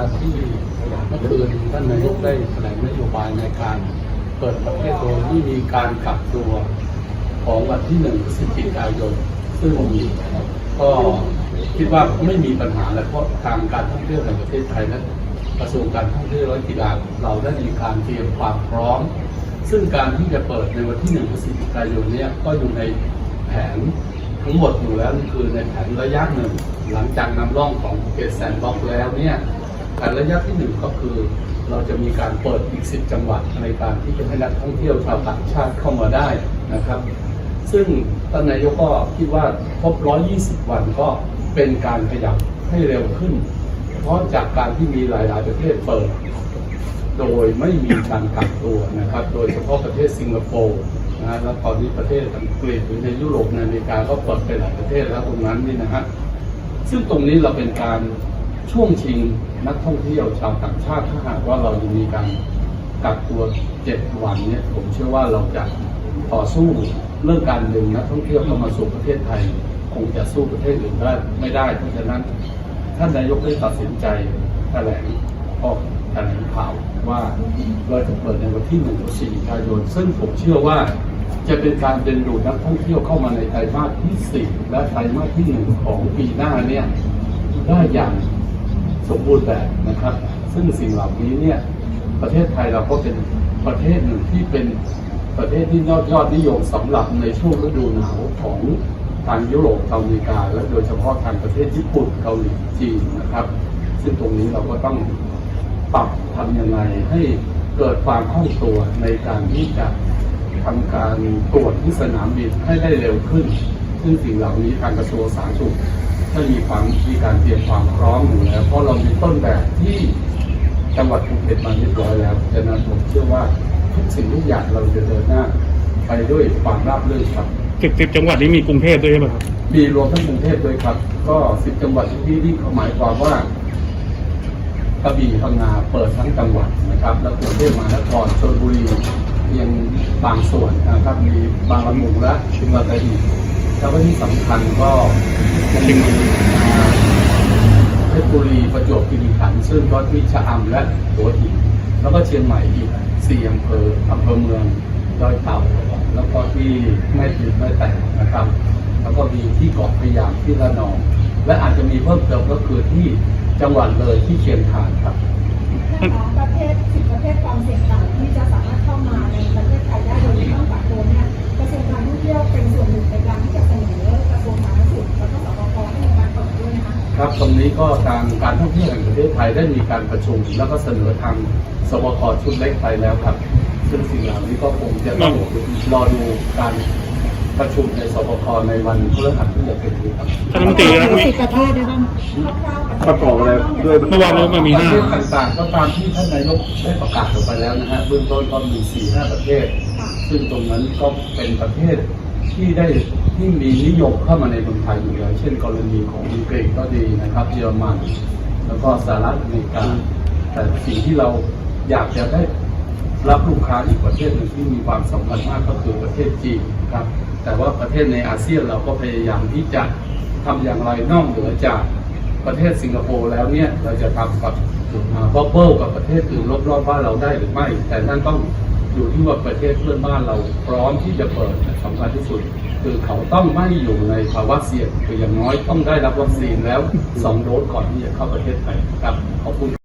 ครับที่เมื่อคืนท่านนายกได้แถลงนโยบายในการเปิดประเทศโดยที่มีการกักตัวของวันที่หนึ่งพฤศจิกายนซึ่งก็คิดว่าไม่มีปัญหาแล้วเพราะทางการท่องเที่ยวแห่งประเทศไทยและกระทรวงการท่องเที่ยวและกีฬาเราได้มีการเตรียมความพร้อม ซึ่งการที่จะเปิดในวันที่หนึ่งพฤศจิกายนเนี้ก็อยู่ในแผนทั้งหมดอยู่แล้วคือในแผนระยะหนึ่ง หลังจากนำร่องของเกตแซนบ็อกแล้วเนี่ย แผนระยะที่หนึ่งก็คือ เราจะมีการเปิดอีก10จังหวัดในการที่จะให้นักท่องเที่ยวชาวต่างชาติเข้ามาได้นะครับ ซึ่งท่านนายกก็คิดว่าครบ120วันก็เป็นการขยับให้เร็วขึ้น เพราะจากการที่มีหลาย ๆ ประเทศเปิด โดยไม่มีการกักตัวนะครับ โดยเฉพาะประเทศสิงคโปร์นะฮะแล้วตอนนี้ประเทศอังกฤษหรือในยุโรปในอเมริกาก็เปิดไปหลายประเทศแล้วตรงนั้นนี่นะฮะซึ่งตรงนี้เราเป็นการ ช่วงชิงนักท่องเที่ยวชาวต่างชาติถ้าหากว่าเรายังมีการกักตัวเจ็ดวันเนี่ยผมเชื่อว่าเราจะต่อสู้เรื่องการดึงนักท่องเที่ยวเข้ามาสู่ประเทศไทย คงจะสู้ประเทศอื่นได้ไม่ได้เพราะฉะนั้นท่านนายกได้ตัดสินใจแถลงออกแถลงข่าวว่าเราจะเปิดในวันที่หนึ่งพฤศจิกายนซึ่งผมเชื่อว่าจะเป็นการดึงดูดนักท่องเที่ยวเข้ามาในไตรมาสที่สี่และไตรมาสที่หนึ่งของปีหน้าเนี่ยได้อย่าง สมบูรณ์แบบนะครับ ซึ่งสิ่งเหล่านี้เนี่ยประเทศไทยเราก็เป็นประเทศหนึ่งที่เป็นประเทศที่ยอดยอดนิยมสำหรับในช่วงฤดูหนาวของทางยุโรปอเมริกา และโดยเฉพาะทางประเทศญี่ปุ่นเกาหลีจีนนะครับ ซึ่งตรงนี้เราก็ต้องปรับทำยังไงให้เกิดความคล่องตัวในการที่จะทำการตรวจที่สนามบินให้ได้เร็วขึ้น ซึ่งสิ่งเหล่านี้ทางกระทรวงสาธารณสุข ได้มีความมีการเตรียมความพร้อมอยู่แล้วเพราะเรามีต้นแบบที่จังหวัดภูเก็ตมาเรียบร้อยแล้วฉะนั้นผมเชื่อว่าทุกสิ่งทุกอย่างเราจะเดินหน้า ไปด้วยความราบรื่นครับสิบสิบจังหวัดนี้มีกรุงเทพด้วยใช่ไหมครับมีรวมทั้งกรุงเทพด้วยครับ ก็สิบจังหวัดที่นี่เขาหมายความว่ากระบี่พังงาเปิดทั้งจังหวัดนะครับ แล้วกรุงเทพมหานครชลบุรีเพียงบางส่วนนะครับมีบางละมุงและชิมตอีก แล้วก็ที่สำคัญก็ยังมีอ่เพชรบุรีประจวบคีรีขันธ์ซึ่งก็ที่ชะอำและหัวหินแล้วก็เชียงใหม่อีกสี่อำเภออำเภอเมืองดอยเต่าแล้วก็ที่แม่ติดแม่แต่นะครับ แล้วก็มีที่เกาะพยามที่ระนอง และอาจจะมีเพิ่มเติมก็คือที่จังหวัดเลยที่เชียงคานครับนะคะประเทศสิบประเทศความเสี่ยงต่ำที่จะสามารถเข้ามาในประเทศไทย นี้ก็ทางการท่องเที่ยวแห่งประเทศไทยได้มีการประชุม แล้วก็เสนอทางสบคชุดเล็กไปแล้วครับ ซึ่งสิ่งเหล่านี้ก็คงจะต้องรอดูการประชุมในสบคในวันพฤหัสที่จะถึงนี้ครับท่านรัฐมนตรีครับมีประเทศด้วยกันคร่าวๆประกอบอะไรด้วยเมื่อวานนี้มันมีประห้าเทศต่างๆก็ตามที่ท่านนายกได้ประกาศออกไปแล้วนะฮะเบื้องต้นก็มี4ี่ห้าประเทศ ซึ่งตรงนั้นก็เป็นประเทศ ที่ได้ที่มีนิยมเข้ามาในเมืองไทยอยู่แล้วเช่น กรณีของอังกฤษก็ดีนะครับเยอรมันแล้วก็สหรัฐอเมริกาแต่สิ่งที่เราอยากจะได้รับลูกค้าอีกประเทศหนึ่งที่มีความสำคัญมากก็คือประเทศจีนครับ แต่ว่าประเทศในอาเซียนเราก็พยายามที่จะทำอย่างไรนอกเหนือจากประเทศสิงคโปร์แล้วเนี่ยเราจะทำกับบับเบิลกับประเทศอื่นรอบๆบ้านเราได้หรือไม่ แต่นั่นต้อง อยู่ที่ว่าประเทศเพื่อนบ้านเราพร้อมที่จะเปิดสำคัญที่สุด คือเขาต้องไม่อยู่ในภาวะเสี่ยงคืออย่างน้อยต้องได้รับวัคซีนแล้วสองโดสก่อนที่จะเข้าประเทศไทยครับขอบคุณ